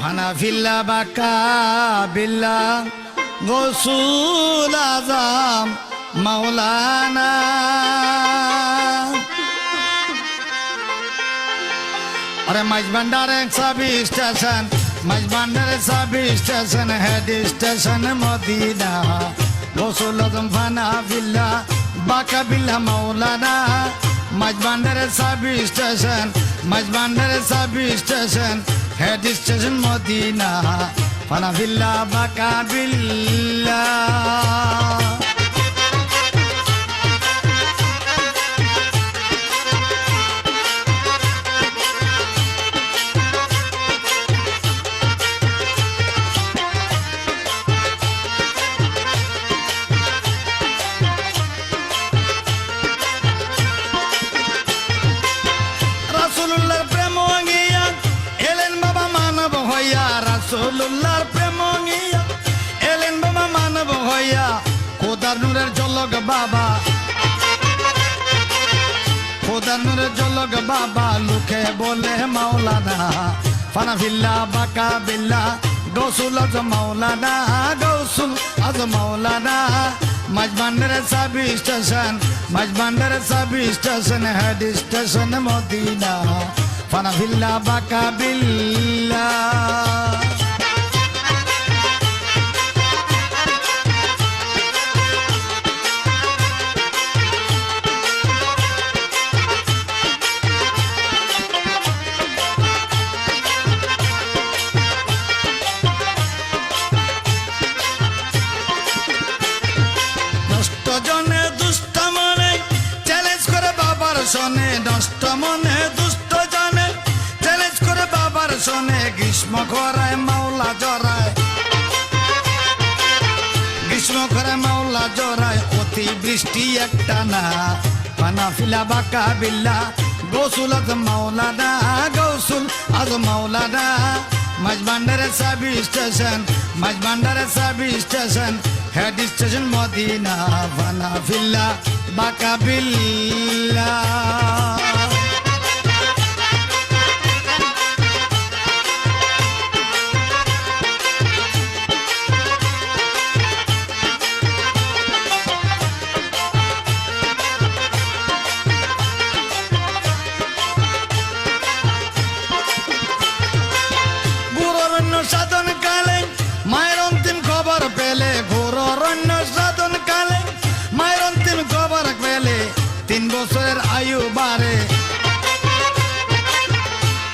ফানাফিল্লা বা কাবিল্লা গোসুল আজাম মাওলানা। আরে Maizbhandar sub station Maizbhandar sub station, head station Medina. গোসুল আজম ফানাফিল্লা বা মাওলানা। মাঝবান্ডারের sub station মাঝবান্ডারের sub station head station Medina ফানাভিল্লা বাকা বিল্লা হইয়া, রাসূলুল্লাহর প্রেম অঙ্গিয়া এলেন বাবা মানব হইয়া, খোদার জলক বাবা। খোদার জলক বাবা লুকে বলে মাওলানা। ফানা ফিল্লা বাকা বিল্লা, গৌসুল আজ মাওলানা, গৌসুল আজ Maulana. মজবান্ডার sub station Maizbhandar sub station, head station Medina. ফিল্লা বাকা বিল্লা নষ্ট জনে দুষ্ট মনে চ্যালেঞ্জ করে বাবার শোনে নষ্ট মনে দুষ্ট বাবার শোনে গ্রীষ্ম করায় মাওলা জড়ায়। গ্রীষ্ম করে মাওলা জড়ায়, অতি বৃষ্টি একটা না। পানা ফিলা বাকা বিল্লা গৌসুল আজ মাওলানা গৌসুল আজ মাওলানা মজবান্ডারে সাবি স্টেশন মজবান্ডারে সাবি স্টেশন, হেড স্টেশন মদিনা, পানা ফিল্লা বাকা বিল্লা। সাধন কালে মায়ের অন্তিম খবর পেলে গুরুরণ্য সাধন কালে। মায়ের অন্তিম খবর পেলে তিন বছরের আয়ু বাড়ে।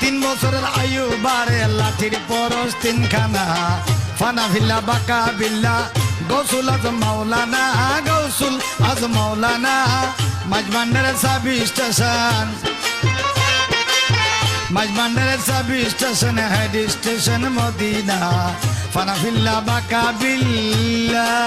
তিন বছরের আয়ু বাড়ে, লাঠির পরশ তিনখানা। ফানা ভিল্লা বাকা বিল্লা গৌসুল আজ মাওলানা, গৌসুল আজ মাওলানা। মাঝবান্ডার সাবি station. মজমান্ডারের sub station head station Medina. ফানাফিল্লা বাকা বিল্লা।